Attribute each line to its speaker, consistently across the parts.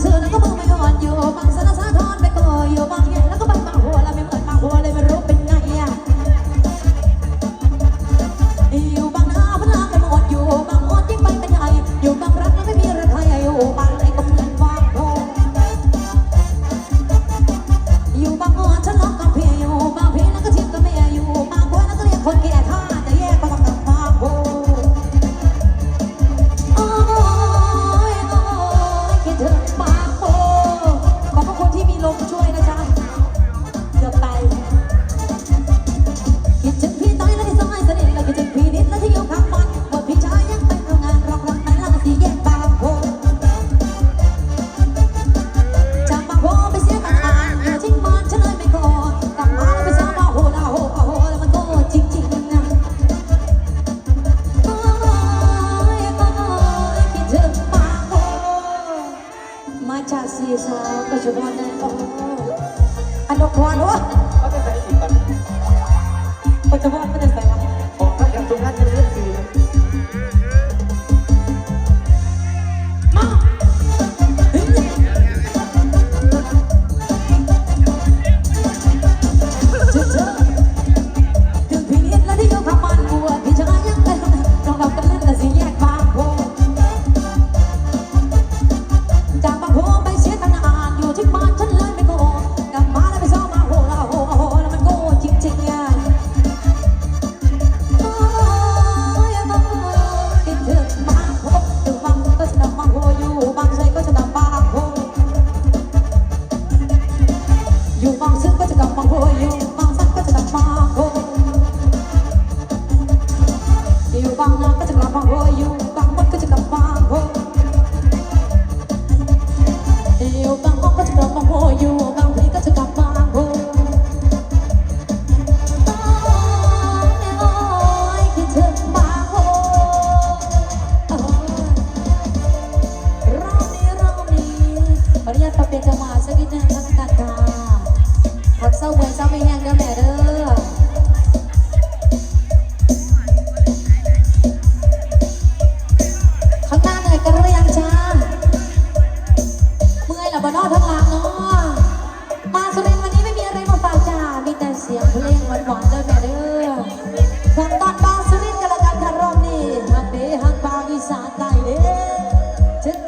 Speaker 1: เชิญแล้วก็บังไป
Speaker 2: ก่อ
Speaker 1: นอยู่บังสารสะท้อนไปก็อยู่บังเย็นแล้วก็บังบางหัวแล้วไม่เปิดอางหัวเลยไม่รู้ มาบังโวยุ่บางมดก็จะกลับมาโวยอยู่บางมดก็จะกลับมาโวยุ่บางทีก็จะกลับมาโวยขออนุญาตปรับเปลี่ยนจังหวะสักนิดนึงก็แล้วกันค่ะหักเศ
Speaker 2: ร้า
Speaker 1: เมื่อเศร้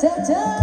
Speaker 1: cha cha